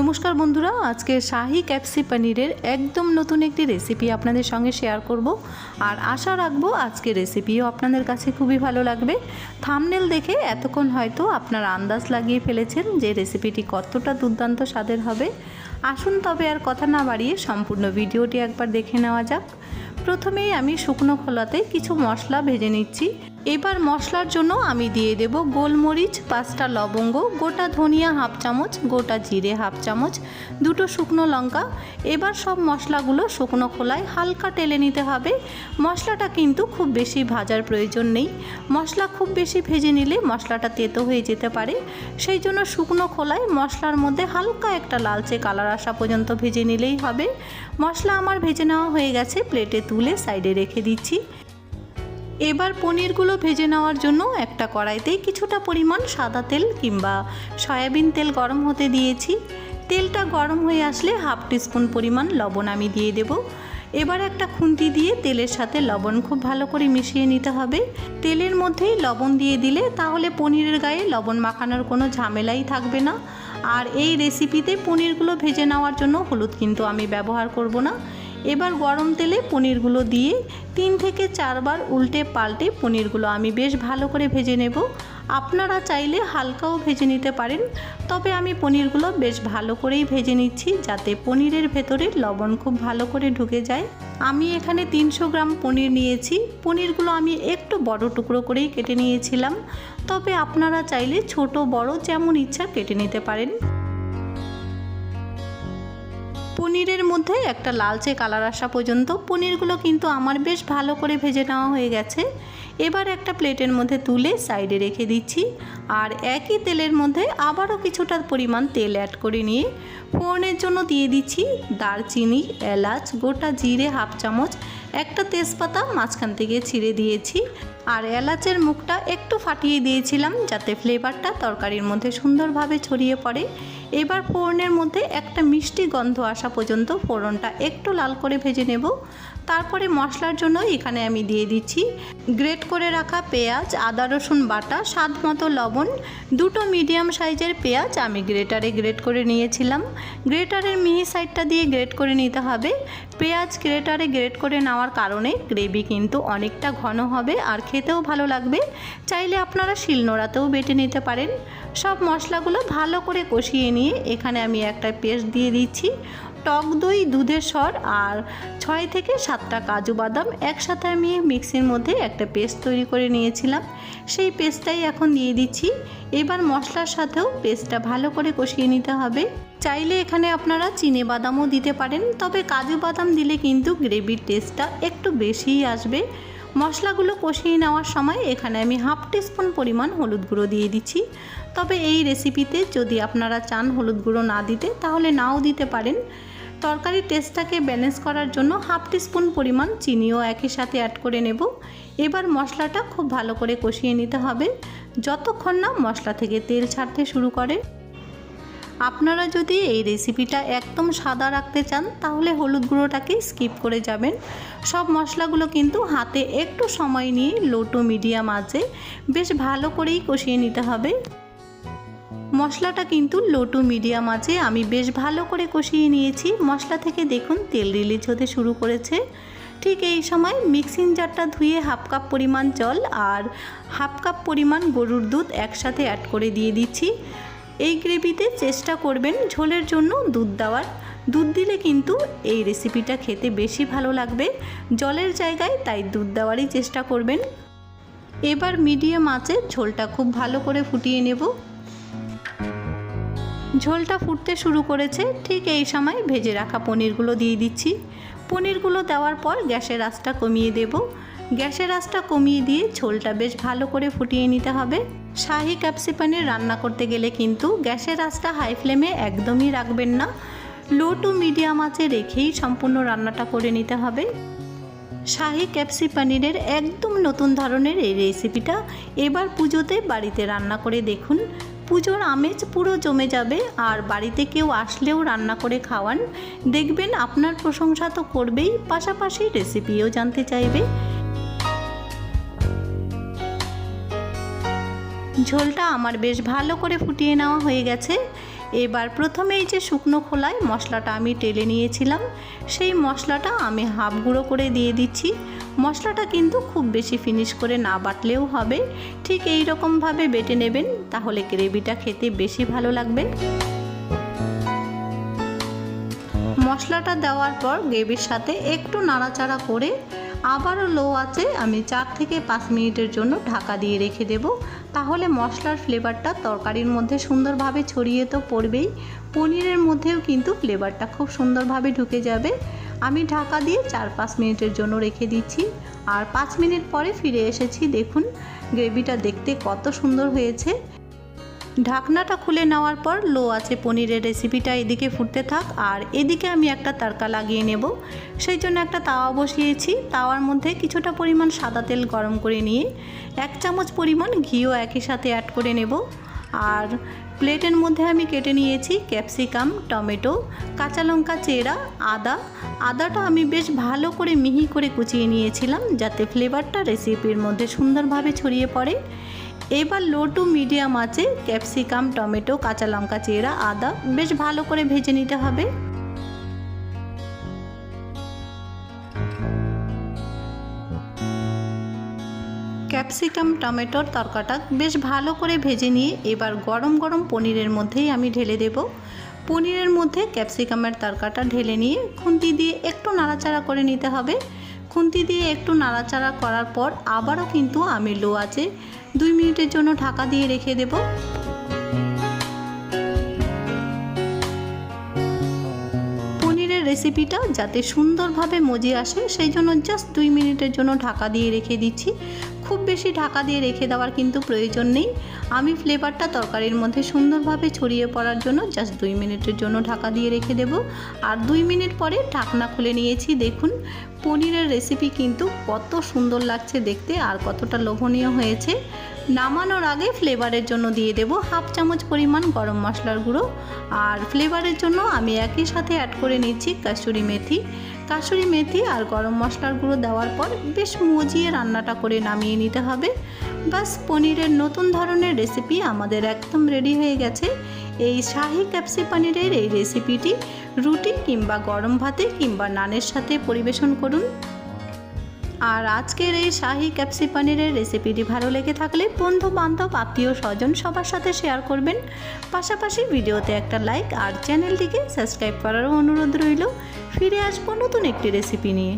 নমস্কার বন্ধুরা, আজকে শাহি ক্যাপসি পনিরের একদম নতুন একটি রেসিপি আপনাদের সঙ্গে শেয়ার করব। আর আশা রাখব আজকে রেসিপিও আপনাদের কাছে খুবই ভালো লাগবে। থামনেল দেখে এতক্ষণ হয়তো আপনারা আন্দাজ লাগিয়ে ফেলেছেন যে রেসিপিটি কতটা দুর্দান্ত স্বাদের হবে। আসুন তবে আর কথা না বাড়িয়ে সম্পূর্ণ ভিডিওটি একবার দেখে নেওয়া যাক। প্রথমেই আমি শুকনো খোলাতে কিছু মশলা ভেজে নিচ্ছি। এবার মশলার জন্য আমি দিয়ে দেব গোলমরিচ, পাঁচটা লবঙ্গ, গোটা ধনিয়া হাফ চামচ, গোটা জিরে হাফ চামচ, দুটো শুকনো লঙ্কা। এবার সব মশলাগুলো শুকনো খোলায় হালকা টেলে নিতে হবে। মশলাটা কিন্তু খুব বেশি ভাজার প্রয়োজন নেই। মশলা খুব বেশি ভেজে নিলে মশলাটা তেতো হয়ে যেতে পারে। সেই জন্য শুকনো খোলায় মশলার মধ্যে হালকা একটা লালচে কালার আসা পর্যন্ত ভেজে নিলেই হবে। মশলা আমার ভেজে নেওয়া হয়ে গেছে, প্লেটে তুলে সাইডে রেখে দিচ্ছি। এবার পনিরগুলো ভেজে নেওয়ার জন্য একটা কড়াইতে কিছুটা পরিমাণ সাদা তেল কিংবা সয়াবিন তেল গরম হতে দিয়েছি। তেলটা গরম হয়ে আসলে হাফ টিস্পুন পরিমাণ লবণ আমি দিয়ে দেব। এবার একটা খুন্তি দিয়ে তেলের সাথে লবণ খুব ভালো করে মিশিয়ে নিতে হবে। তেলের মধ্যেই লবণ দিয়ে দিলে তাহলে পনিরের গায়ে লবণ মাখানোর কোনো ঝামেলাই থাকবে না। আর এই রেসিপিতে পনিরগুলো ভেজে নেওয়ার জন্য হলুদ কিন্তু আমি ব্যবহার করব না। এবার গরম তেলে পনিরগুলো দিয়ে তিন থেকে চারবার উল্টে পাল্টে পনিরগুলো আমি বেশ ভালো করে ভেজে নেব। আপনারা চাইলে হালকাও ভেজে নিতে পারেন, তবে আমি পনিরগুলো বেশ ভালো করেই ভেজে নিচ্ছি যাতে পনিরের ভেতরে লবণ খুব ভালো করে ঢুকে যায়। আমি এখানে তিনশো গ্রাম পনির নিয়েছি, পনিরগুলো আমি একটু বড় টুকরো করেই কেটে নিয়েছিলাম, তবে আপনারা চাইলে ছোট বড় যেমন ইচ্ছা কেটে নিতে পারেন। পনিরের মধ্যে একটা লালচে কালার আসা পর্যন্ত পনিরগুলো কিন্তু আমার বেশ ভালো করে ভেজে নেওয়া হয়ে গেছে। এবার একটা প্লেটের মধ্যে তুলে সাইডে রেখে দিচ্ছি। আর একই তেলের মধ্যে আবারও কিছুটা পরিমাণ তেল অ্যাড করে নিয়ে ফোড়নের জন্য দিয়ে দিচ্ছি দারচিনি, এলাচ, গোটা জিরে হাফ চামচ, একটা তেজপাতা মাঝখান থেকে ছিঁড়ে দিয়েছি। আর এলাচের মুখটা একটু ফাটিয়ে দিয়েছিলাম যাতে ফ্লেভারটা তরকারির মধ্যে সুন্দরভাবে ছড়িয়ে পড়ে। এবার ফোড়নের মধ্যে একটা মিষ্টি গন্ধ আসা পর্যন্ত ফোড়নটা একটু লাল করে ভেজে নেব। তারপরে মশলার জন্য এখানে আমি দিয়ে দিচ্ছি গ্রেট করে রাখা পেঁয়াজ, আদা রসুন বাটা, স্বাদ মতো লবণ দুটো মিডিয়াম সাইজের পেঁয়াজ আমি গ্রেটারে গ্রেট করে নিয়েছিলাম। গ্রেটারের মিহি সাইডটা দিয়ে গ্রেট করে নিতে হবে। পেঁয়াজ গ্রেটারে গ্রেট করে নেওয়ার কারণে গ্রেভি কিন্তু অনেকটা ঘন হবে আর খেতেও ভালো লাগবে। চাইলে আপনারা শিলনোড়াতেও বেটে নিতে পারেন। সব মশলাগুলো ভালো করে কষিয়ে নিয়ে এখানে আমি একটা পেস্ট দিয়ে দিচ্ছি। টক দই, দুধের সর আর ছয় থেকে সাতটা কাজু বাদাম একসাথে আমি মিক্সির মধ্যে একটা পেস্ট তৈরি করে নিয়েছিলাম। সেই পেস্টটাই এখন দিয়ে দিচ্ছি। এবার মশলার সাথেও পেস্টটা ভালো করে কষিয়ে নিতে হবে। চাইলে এখানে আপনারা চিনে বাদামও দিতে পারেন, তবে কাজু বাদাম দিলে কিন্তু গ্রেভির টেস্টটা একটু বেশিই আসবে। মশলাগুলো কষিয়ে নেওয়ার সময় এখানে আমি হাফ টিস্পুন পরিমাণ হলুদ গুঁড়ো দিয়ে দিচ্ছি। তবে এই রেসিপিতে যদি আপনারা চান হলুদ গুঁড়ো না দিতে, তাহলে নাও দিতে পারেন। তরকারির টেস্টটাকে ব্যালেন্স করার জন্য হাফ টিস্পুন পরিমাণ চিনিও একই সাথে অ্যাড করে নেব। এবার মশলাটা খুব ভালো করে কষিয়ে নিতে হবে। যতক্ষণ না মশলা থেকে তেল ছাড়তে শুরু করে। আপনারা যদি এই রেসিপিটা একদম সাদা রাখতে চান, তাহলে হলুদ গুঁড়োটাকে স্কিপ করে যাবেন। সব মশলাগুলো কিন্তু হাতে একটু সময় নিয়ে লো টু মিডিয়াম আছে বেশ ভালো করেই কষিয়ে নিতে হবে। মশলাটা কিন্তু লো টু মিডিয়াম আছে। আমি বেশ ভালো করে কষিয়ে নিয়েছি। মশলা থেকে দেখুন তেল রিলিজ হতে শুরু করেছে। ঠিক এই সময় মিক্সিং জারটা ধুয়ে হাফ কাপ পরিমাণ জল আর হাফ কাপ পরিমাণ গরুর দুধ একসাথে অ্যাড করে দিয়ে দিচ্ছি। এই গ্রেভিতে চেষ্টা করবেন ঝোলের জন্য দুধ দেওয়ার। দুধ দিলে কিন্তু এই রেসিপিটা খেতে বেশি ভালো লাগবে। জলের জায়গায় তাই দুধ দেওয়ারই চেষ্টা করবেন। এবার মিডিয়াম আঁচে ঝোলটা খুব ভালো করে ফুটিয়ে নেব। ঝোলটা ফুটতে শুরু করেছে, ঠিক এই সময় ভেজে রাখা পনিরগুলো দিয়ে দিচ্ছি। পনিরগুলো দেওয়ার পর গ্যাসের আঁচটা কমিয়ে দেব। গ্যাসের আঁচটা কমিয়ে দিয়ে ঝোলটা বেশ ভালো করে ফুটিয়ে নিতে হবে। শাহি ক্যাপসিপানির রান্না করতে গেলে কিন্তু গ্যাসের আঁচটা হাই ফ্লেমে একদমই রাখবেন না। লো টু মিডিয়াম আঁচে রেখেই সম্পূর্ণ রান্নাটা করে নিতে হবে। শাহি ক্যাপসি পনিরের একদম নতুন ধরনের এই রেসিপিটা এবার পুজোতে বাড়িতে রান্না করে দেখুন। পুজোর আমেজ পুরো জমে যাবে আর বাড়িতে কেউ আসলেও রান্না করে খাওয়ান। দেখবেন আপনার প্রশংসা তো করবেই, পাশাপাশি রেসিপিও জানতে চাইবে। ঝোলটা আমার বেশ ভালো করে ফুটিয়ে নেওয়া হয়ে গেছে। এবার প্রথমেই যে শুকনো খোলায় মশলাটা আমি টেলে নিয়েছিলাম। সেই মশলাটা আমি হাফ গুঁড়ো করে দিয়ে দিচ্ছি। মশলাটা কিন্তু খুব বেশি ফিনিশ করে না বাটলেও হবে। ঠিক এই রকমভাবে বেটে নেবেন, তাহলে গ্রেভিটা খেতে বেশি ভালো লাগবে। মশলাটা দেওয়ার পর গ্রেভির সাথে একটু নাড়াচাড়া করে আবারও লো আছে, আমি চার থেকে পাঁচ মিনিটের জন্য ঢাকা দিয়ে রেখে দেব। তাহলে মশলার ফ্লেভারটা তরকারির মধ্যে সুন্দরভাবে ছড়িয়ে তো পড়বেই। পনিরের মধ্যেও কিন্তু ফ্লেভারটা খুব সুন্দরভাবে ঢুকে যাবে। আমি ঢাকা দিয়ে চার পাঁচ মিনিটের জন্য রেখে দিচ্ছি। আর পাঁচ মিনিট পরে ফিরে এসেছি, দেখুন, গ্রেভিটা দেখতে কত সুন্দর হয়েছে। ঢাকনাটা খুলে নেওয়ার পর লো আছে পনিরের রেসিপিটা এদিকে ফুটতে থাক। আর এদিকে আমি একটা তারকা লাগিয়ে নেব। সেই জন্য একটা তাওয়া বসিয়েছি। তাওয়ার মধ্যে কিছুটা পরিমাণ সাদা তেল গরম করে নিয়ে এক চামচ পরিমাণ ঘিও একই সাথে অ্যাড করে নেব। আর প্লেটের মধ্যে আমি কেটে নিয়েছি ক্যাপসিকাম টমেটো, কাঁচা লঙ্কা চেরা, আদা। আদাটা আমি বেশ ভালো করে মিহি করে কুচিয়ে নিয়েছিলাম যাতে ফ্লেভারটা রেসিপির মধ্যে সুন্দরভাবে ছড়িয়ে পড়ে। এবার লো টু মিডিয়াম আছে ক্যাপসিকাম টমেটো কাঁচা লঙ্কা, চেরা, আদা, বেশ ভালো করে ভেজে নিতে হবে। ক্যাপসিকাম টমেটোর তরকাটা বেশ ভালো করে ভেজে নিয়ে এবার গরম গরম পনিরের মধ্যেই আমি ঢেলে দেব। পনিরের মধ্যে ক্যাপসিকামের তরকাটা ঢেলে নিয়ে খুন্তি দিয়ে একটু নাড়াচাড়া করে নিতে হবে। খুন্তি দিয়ে একটু নাড়াচাড়া করার পর আবারও কিন্তু আমি লো আছে দুই মিনিটের জন্য ঢাকা দিয়ে রেখে দেব। পনিরের রেসিপিটা যাতে সুন্দরভাবে মজে আসে, সেই জন্য জাস্ট দুই মিনিটের জন্য ঢাকা দিয়ে রেখে দিচ্ছি। খুব বেশি ঢাকা দিয়ে রেখে দেওয়ার কিন্তু প্রয়োজন নেই। আমি ফ্লেভারটা তরকারির মধ্যে সুন্দরভাবে ছড়িয়ে পড়ার জন্য জাস্ট দুই মিনিটের জন্য ঢাকা দিয়ে রেখে দেব। আর দুই মিনিট পরে ঢাকনা খুলে নিয়েছি। দেখুন, পনিরের রেসিপি কিন্তু কত সুন্দর লাগছে দেখতে আর কতটা লোভনীয় হয়েছে। নামানোর আগে ফ্লেভারের জন্য দিয়ে দেব হাফ চামচ পরিমাণ গরম মশলার গুঁড়ো। আর ফ্লেভারের জন্য আমি একই সাথে অ্যাড করে নিচ্ছি কাসুরি মেথি। কাসুরি মেথি আর গরম মশলার গুঁড়ো দেওয়ার পর বেশ মজিয়ে রান্নাটা করে নামিয়ে নিতে হবে। বাস, পনিরের নতুন ধরনের রেসিপি আমাদের একদম রেডি হয়ে গেছে। এই শাহি ক্যাপসি পনিরের এই রেসিপিটি রুটি কিংবা গরম ভাতে কিংবা নানের সাথে পরিবেশন করুন। আর আজকের এই শাহি ক্যাপসি পনিরের রেসিপিটি ভালো লেগে থাকলে বন্ধু বান্ধব আত্মীয় স্বজন সবার সাথে শেয়ার করবেন। পাশাপাশি ভিডিওতে একটা লাইক আর চ্যানেলটিকে সাবস্ক্রাইব করারও অনুরোধ রইল। ফিরে আসব নতুন একটি রেসিপি নিয়ে।